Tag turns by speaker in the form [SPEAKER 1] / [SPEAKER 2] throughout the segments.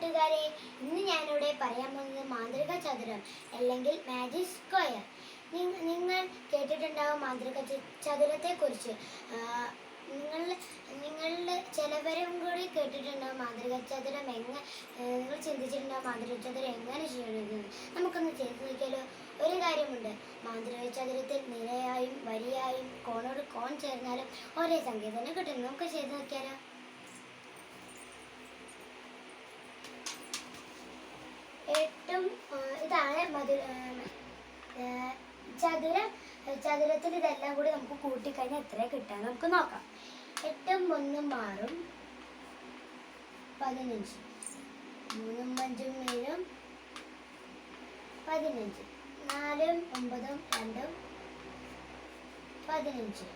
[SPEAKER 1] കൂട്ടുകാരെ ഇന്ന് ഞാനിവിടെ പറയാൻ പോകുന്നത് മാന്ത്രിക ചതുരം അല്ലെങ്കിൽ മാജിക് സ്ക്വയർ നിങ്ങൾ കേട്ടിട്ടുണ്ടാവും മാന്ത്രിക ചതുരത്തെ കുറിച്ച് നിങ്ങൾ നിങ്ങളുടെ ചിലവരും കൂടി കേട്ടിട്ടുണ്ടാവും മാന്ത്രിക ചതുരം എങ്ങനെ നിങ്ങൾ ചിന്തിച്ചിട്ടുണ്ടാവും മാന്ത്രിക ചതുരം എങ്ങനെ ചെയ്യണമെന്ന്. നമുക്കൊന്ന് ചെയ്ത് നോക്കിയാലോ. ഒരു കാര്യമുണ്ട്. മാന്ത്രിക ചതുരത്തിൽ നിരയായും വരിയായും കോണോട് കോൺ ചേർന്നാലും ഒരേ സംഖ്യ തന്നെ കിട്ടും. നമുക്ക് ചെയ്ത് നോക്കിയാലോ. എട്ടും ആ, ഇതാണ് മധു ചതുര ചതുരത്തിൽ ഇതെല്ലാം കൂടി നമുക്ക് കൂട്ടിക്കഴിഞ്ഞാൽ എത്ര കിട്ടാൻ നമുക്ക് നോക്കാം. എട്ടും ഒന്നും ആറും പതിനഞ്ച്. മൂന്നും അഞ്ചും ഏഴും പതിനഞ്ച്. നാലും ഒമ്പതും രണ്ടും പതിനഞ്ച്.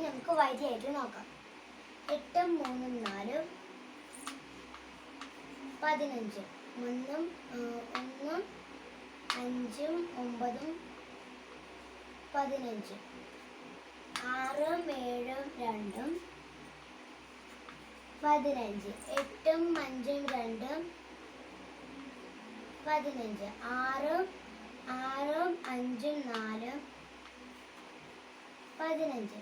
[SPEAKER 1] നമുക്ക് വരിയായിട്ട് നോക്കാം. എട്ടും മൂന്നും നാലും പതിനഞ്ച്. ഒന്നും ഒന്നും അഞ്ചും ഒമ്പതും പതിനഞ്ചും ആറും ഏഴും രണ്ടും പതിനഞ്ച് എട്ടും അഞ്ചും രണ്ടും പതിനഞ്ച് ആറും ആറും അഞ്ചും നാലും പതിനഞ്ച്.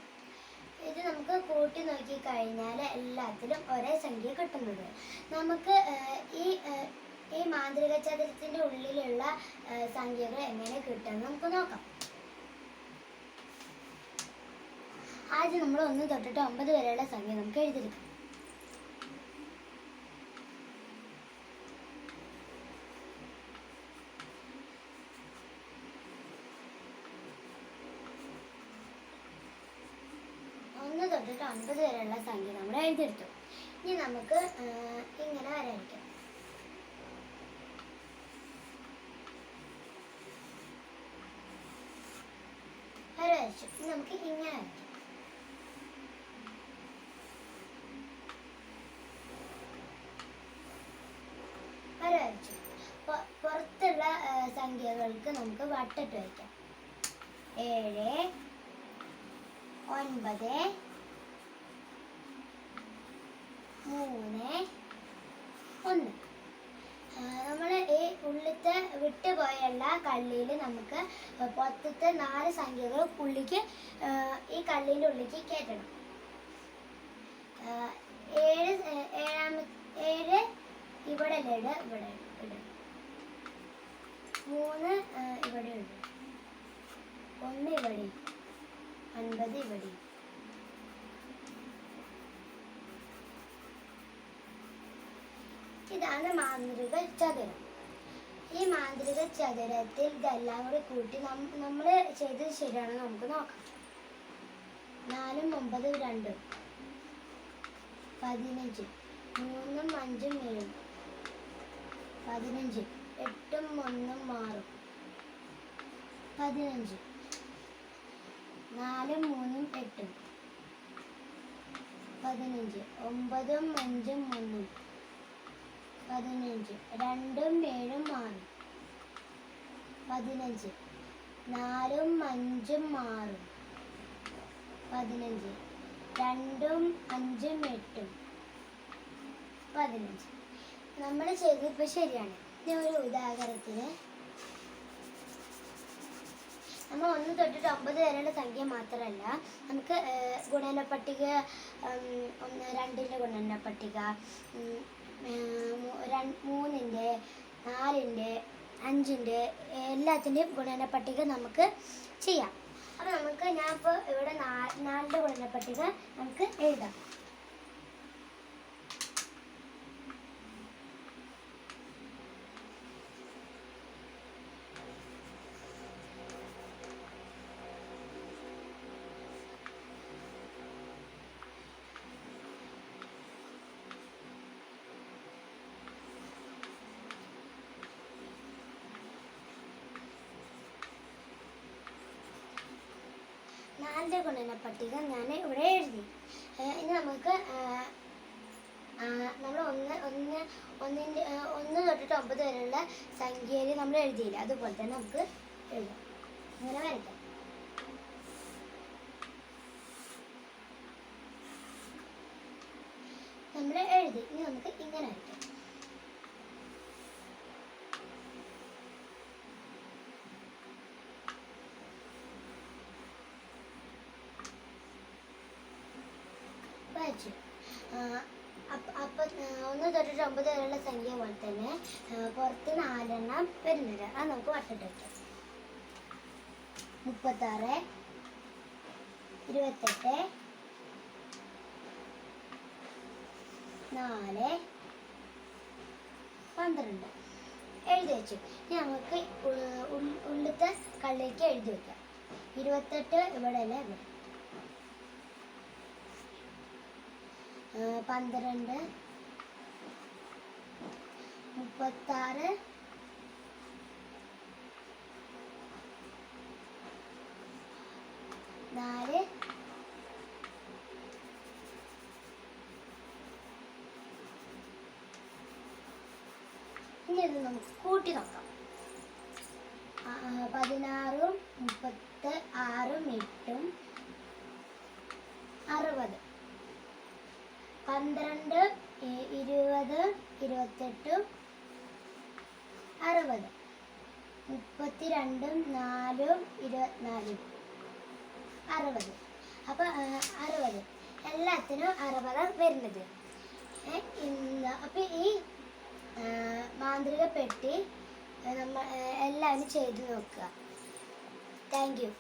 [SPEAKER 1] ഇത് നമുക്ക് കൂട്ടി നോക്കി കഴിഞ്ഞാൽ എല്ലാത്തിലും ഒരേ സംഖ്യ കിട്ടുന്നത് നമുക്ക് ഈ ഈ മാന്ത്രിക ചതുരത്തിന്റെ ഉള്ളിലുള്ള സംഖ്യകൾ എങ്ങനെ കിട്ടും നമുക്ക് നോക്കാം. ആദ്യം നമ്മൾ ഒന്ന് തൊട്ടിട്ട് ഒമ്പത് വരെയുള്ള സംഖ്യ നമുക്ക് എഴുതിയെടുക്കാം. ഒന്ന് തൊട്ടിട്ട് ഒൻപത് വരെയുള്ള സംഖ്യ നമ്മൾ എഴുതിയെടുത്തു. ഇനി നമുക്ക് ഇങ്ങനെ വരയ്ക്കാം പുറത്തുള്ള സംഖ്യകൾക്ക് നമുക്ക് വട്ടിട്ട് വയ്ക്കാം ഏഴ് ഒൻപത് മൂന്ന് ഒന്ന് നമ്മൾ ഈ ഉള്ളിത്തെ വിട്ടുപോയുള്ള കള്ളിയിൽ നമുക്ക് പുറത്തത്തെ നാല് സംഖ്യകൾ ഉള്ളിക്ക് ഈ കള്ളിന്റെ ഉള്ളിക്ക് കയറ്റണം. ഏഴ് ഏഴാമ ഏഴ് ഇവിടെ ഇട ഇവിടെ ഇട. മൂന്ന് ഇവിടെ ഉണ്ട് ഒന്ന് ഇവിടെ അൻപത് ഇവിടെ. ഇതാണ് മാന്ത്രിക ചതുരം. ഈ മാന്ത്രിക ചതുരത്തിൽ ഇതെല്ലാം കൂടി കൂട്ടി നമ്മൾ ചെയ്തത് ശരിയാണോ നമുക്ക് നോക്കാം. നാലും ഒമ്പതും രണ്ടും. പതിനഞ്ച്. മൂന്നും അഞ്ചും ഏഴും. പതിനഞ്ച്. എട്ടും ഒന്നും ആറും. പതിനഞ്ച്. നാലും മൂന്നും എട്ടും. പതിനഞ്ച്. ഒമ്പതും അഞ്ചും ഒന്നും പതിനഞ്ച്. രണ്ടും ഏഴും ആറും പതിനഞ്ച്. നാലും അഞ്ചും ആറും. പതിനഞ്ച്. രണ്ടും അഞ്ചും എട്ടും. പതിനഞ്ച്. നമ്മൾ ചെയ്തിപ്പോൾ ശരിയാണ്. ഇനി ഒരു ഉദാഹരണത്തിന് നമ്മൾ ഒന്ന് തൊട്ടിട്ട് ഒമ്പത് വരെയുള്ള സംഖ്യ മാത്രമല്ല നമുക്ക് ഗുണന പട്ടിക ഒന്ന് രണ്ടിന്റെ ഗുണന പട്ടിക മൂന്നിന്റെ നാലിന്റെ അഞ്ചിന്റെ എല്ലാത്തിന്റെയും ഗുണന പട്ടിക നമുക്ക് ചെയ്യാം. അപ്പോൾ നമുക്ക് ഞാൻ ഇപ്പോൾ ഇവിടെ നാലിന്റെ ഗുണന പട്ടിക നമുക്ക് എഴുതാം. നാലിന്റെ ഗുണന പട്ടിക ഞാൻ ഇവിടെ എഴുതി. ഇനി നമുക്ക് നമ്മൾ ഒന്ന് ഒന്ന് ഒന്നിന്റെ ഒന്ന് തൊട്ടിട്ട് ഒമ്പത് വരെയുള്ള സംഖ്യയിൽ നമ്മൾ എഴുതിയില്ല. അതുപോലെ തന്നെ നമുക്ക് എഴുതാം. അങ്ങനെ വരയ്ക്കാം നമ്മൾ എഴുതി. ഇനി നമുക്ക് ഇങ്ങനെ വരയ്ക്കാം വെച്ചു. അപ്പം അപ്പം ഒന്ന് തൊട്ടിട്ട് ഒമ്പത് വരെയുള്ള സംഖ്യ പോലെ തന്നെ പുറത്ത് നാലെണ്ണം അത് നമുക്ക് വട്ടിട്ട് വയ്ക്കാം മുപ്പത്താറ് ഇരുപത്തെട്ട് നാല് പന്ത്രണ്ട്. എഴുതി വെച്ചു. ഇനി നമുക്ക് കള്ളിലേക്ക് എഴുതി വെക്കാം. ഇരുപത്തെട്ട് ഇവിടെ അല്ലേ ഇവിടെ പന്ത്രണ്ട്. മുപ്പത്താറ്. നാല്. ഇനി ഇത് നമുക്ക് കൂട്ടി നോക്കാം. പതിനാറും മുപ്പത്തി ആറും എട്ടും അറുപത്. പന്ത്രണ്ട് ഇരുപത് ഇരുപത്തെട്ട് അറുപത്. മുപ്പത്തിരണ്ടും നാലും ഇരുപത്തിനാലും. അറുപത്. അപ്പോൾ അറുപത്. എല്ലാത്തിനും അറുപതാണ് വരുന്നത്. ഇന്ന് അപ്പോൾ ഈ മാന്ത്രിക പെട്ടി നമ്മൾ എല്ലാവരും ചെയ്തു നോക്കുക. Thank you.